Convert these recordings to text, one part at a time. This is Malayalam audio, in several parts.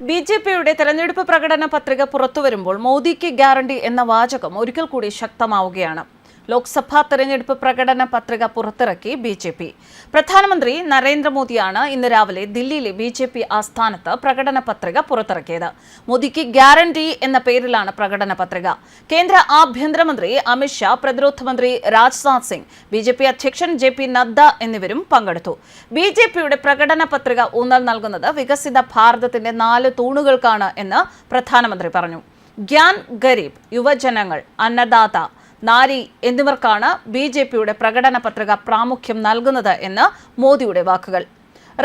ബി ജെ പിയുടെ തെരഞ്ഞെടുപ്പ് പ്രകടന പത്രിക പുറത്തുവരുമ്പോൾ മോദിക്ക് ഗ്യാരണ്ടി എന്ന വാചകം ഒരിക്കൽ കൂടി ശക്തമാവുകയാണ്. ലോക്സഭാ തെരഞ്ഞെടുപ്പ് പ്രകടന പത്രിക പുറത്തിറക്കി ബി ജെ പി. പ്രധാനമന്ത്രി നരേന്ദ്രമോദിയാണ് ഇന്ന് രാവിലെ ദില്ലിയിലെ ബി ജെ പി ആസ്ഥാനത്ത് പ്രകടന പത്രിക പുറത്തിറക്കിയത്. മോദിക്ക് ഗ്യാരണ്ടി എന്ന പേരിലാണ് പ്രകടന പത്രിക. കേന്ദ്ര ആഭ്യന്തരമന്ത്രി അമിത്ഷാ പ്രതിരോധ മന്ത്രി Rajnath Singh B J P അധ്യക്ഷൻ ജെ പി നദ്ദ എന്നിവരും പങ്കെടുത്തു. ബി ജെ പിയുടെ പ്രകടന പത്രിക ഊന്നൽ നൽകുന്നത് വികസിത ഭാരതത്തിന്റെ നാല് തൂണുകൾക്കാണ് എന്ന് പ്രധാനമന്ത്രി പറഞ്ഞു. ഗ്യാൻ ഗരീബ് യുവജനങ്ങൾ അന്നദാത നാരി എന്നിവർക്കാണ് ബി ജെ പിയുടെ പ്രകടന പത്രിക പ്രാമുഖ്യം നൽകുന്നത് എന്ന് മോദിയുടെ വാക്കുകൾ.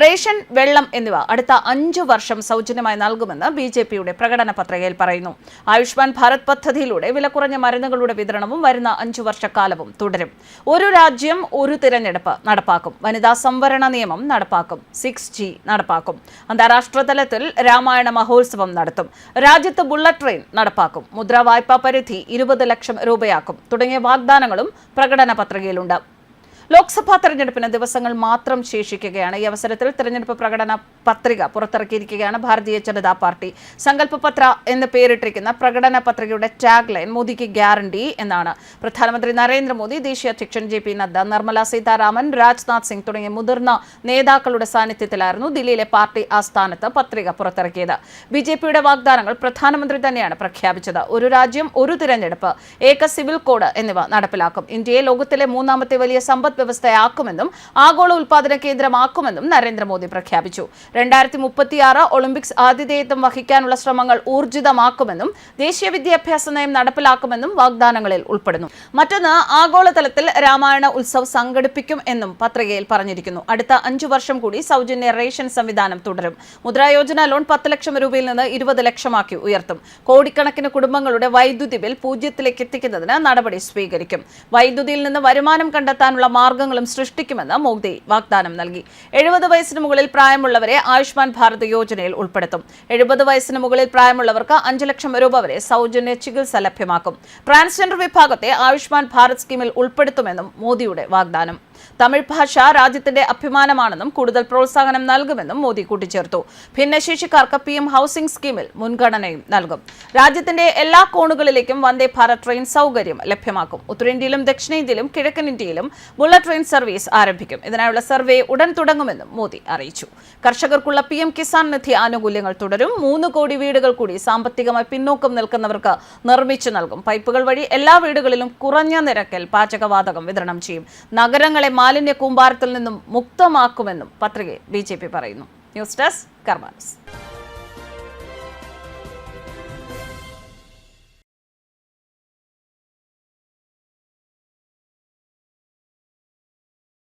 റേഷൻ വെള്ളം എന്നിവ അടുത്ത അഞ്ചു വർഷം സൗജന്യമായി നൽകുമെന്ന് ബി ജെ പിയുടെ പ്രകടന പത്രികയിൽ പറയുന്നു. ആയുഷ്മാൻ ഭാരത് പദ്ധതിയിലൂടെ വിലക്കുറഞ്ഞ മരുന്നുകളുടെ വിതരണവും വരുന്ന അഞ്ചു വർഷക്കാലവും തുടരും. ഒരു രാജ്യം ഒരു തിരഞ്ഞെടുപ്പ് നടപ്പാക്കും. വനിതാ സംവരണ നിയമം നടപ്പാക്കും. സിക്സ് ജി നടപ്പാക്കും. അന്താരാഷ്ട്ര തലത്തിൽ രാമായണ മഹോത്സവം നടത്തും. രാജ്യത്ത് ബുള്ളറ്റ് ട്രെയിൻ നടപ്പാക്കും. മുദ്രാ വായ്പാ പരിധി ഇരുപത് ലക്ഷം രൂപയാക്കും. തുടങ്ങിയ വാഗ്ദാനങ്ങളും പ്രകടന പത്രികയിലുണ്ട്. ലോക്സഭാ തെരഞ്ഞെടുപ്പിന് ദിവസങ്ങൾ മാത്രം ശേഷിക്കുകയാണ്. ഈ അവസരത്തിൽ തെരഞ്ഞെടുപ്പ് പ്രകടന പത്രിക പുറത്തിറക്കിയിരിക്കുകയാണ് ഭാരതീയ ജനതാ പാർട്ടി. സങ്കല്പ പത്ര എന്ന് പേരിട്ടിരിക്കുന്ന പ്രകടന പത്രികയുടെ ടാഗ് ലൈൻ മോദിക്ക് ഗ്യാരണ്ടി എന്നാണ്. പ്രധാനമന്ത്രി നരേന്ദ്രമോദി ദേശീയ അധ്യക്ഷൻ ജെ പി നദ്ദ നിർമ്മല സീതാരാമൻ രാജ്നാഥ് സിംഗ് തുടങ്ങിയ മുതിർന്ന നേതാക്കളുടെ സാന്നിധ്യത്തിലായിരുന്നു ദില്ലിയിലെ പാർട്ടി ആസ്ഥാനത്ത് പത്രിക പുറത്തിറക്കിയത്. ബി ജെ പിയുടെ വാഗ്ദാനങ്ങൾ പ്രധാനമന്ത്രി തന്നെയാണ് പ്രഖ്യാപിച്ചത്. ഒരു രാജ്യം ഒരു തിരഞ്ഞെടുപ്പ് ഏക സിവിൽ കോഡ് എന്നിവ നടപ്പിലാക്കും. ഇന്ത്യയെ ലോകത്തിലെ മൂന്നാമത്തെ വലിയ സമ്പദ് വ്യവസ്ഥയാക്കുമെന്നും ആഗോള ഉൽപാദന കേന്ദ്രമാക്കുമെന്നും നരേന്ദ്രമോദി പ്രഖ്യാപിച്ചു. രണ്ടായിരത്തി മുപ്പത്തിയാറ് ഒളിമ്പിക്സ് ആതിഥേയത്വം വഹിക്കാനുള്ള ശ്രമങ്ങൾ ഊർജിതമാക്കുമെന്നും ദേശീയ വിദ്യാഭ്യാസ നയം നടപ്പിലാക്കുമെന്നും വാഗ്ദാനങ്ങളിൽ ഉൾപ്പെടുന്നു. മറ്റൊന്ന് ആഗോളതലത്തിൽ രാമായണ ഉത്സവ് സംഘടിപ്പിക്കും എന്നും പത്രികയിൽ പറഞ്ഞിരിക്കുന്നു. അടുത്ത അഞ്ചു വർഷം കൂടി സൗജന്യ റേഷൻ സംവിധാനം തുടരും. മുദ്രാ യോജന ലോൺ പത്ത് ലക്ഷം രൂപയിൽ നിന്ന് ഇരുപത് ലക്ഷമാക്കി ഉയർത്തും. കോടിക്കണക്കിന് കുടുംബങ്ങളുടെ വൈദ്യുതി ബിൽ പൂജ്യത്തിലേക്ക് എത്തിക്കുന്നതിന് നടപടി സ്വീകരിക്കും. വൈദ്യുതിയിൽ നിന്ന് വരുമാനം കണ്ടെത്താനുള്ള മാർഗങ്ങളും സൃഷ്ടിക്കുമെന്ന് മോദി വാഗ്ദാനം നൽകി. എഴുപത് വയസ്സിന് മുകളിൽ പ്രായമുള്ളവരെ ആയുഷ്മാൻ ഭാരത് യോജനയിൽ ഉൾപ്പെടുത്തും. എഴുപത് വയസ്സിന് മുകളിൽ പ്രായമുള്ളവർക്ക് അഞ്ച് ലക്ഷം രൂപ വരെ സൗജന്യ ചികിത്സ ലഭ്യമാക്കും. ട്രാൻസ്ജെൻഡർ വിഭാഗത്തെ ആയുഷ്മാൻ ഭാരത് സ്കീമിൽ ഉൾപ്പെടുത്തുമെന്നും മോദിയുടെ വാഗ്ദാനം. തമിഴ് ഭാഷ രാജ്യത്തിന്റെ അഭിമാനമാണെന്നും കൂടുതൽ പ്രോത്സാഹനം നൽകുമെന്നും മോദി കൂട്ടിച്ചേർത്തു. ഭിന്നശേഷിക്കാർക്ക് പി എം ഹൗസിംഗ് സ്കീമിൽ മുൻഗണനയും നൽകും. രാജ്യത്തിന്റെ എല്ലാ കോണുകളിലേക്കും വന്ദേ ഭാരത് ട്രെയിൻ സൗകര്യം ലഭ്യമാക്കും. ഉത്തരേന്ത്യയിലും ദക്ഷിണേന്ത്യയിലും കിഴക്കൻ ഇന്ത്യയിലും ബുള്ളറ്റ് ട്രെയിൻ സർവീസ് ആരംഭിക്കും. ഇതിനായുള്ള സർവേ ഉടൻ തുടങ്ങുമെന്നും മോദി അറിയിച്ചു. കർഷകർക്കുള്ള പി എം കിസാൻ നിധി ആനുകൂല്യങ്ങൾ തുടരും. മൂന്ന് കോടി വീടുകൾ കൂടി സാമ്പത്തികമായി പിന്നോക്കം നിൽക്കുന്നവർക്ക് നിർമ്മിച്ചു നൽകും. പൈപ്പുകൾ വഴി എല്ലാ വീടുകളിലും കുറഞ്ഞ നിരക്കിൽ പാചകവാതകം വിതരണം ചെയ്യും. നഗരങ്ങളെ മാലിന്യ കൂമ്പാരത്തിൽ നിന്നും മുക്തമാക്കുമെന്നും പത്രികയിൽ ബി പറയുന്നു. News desk കർമാനസ്.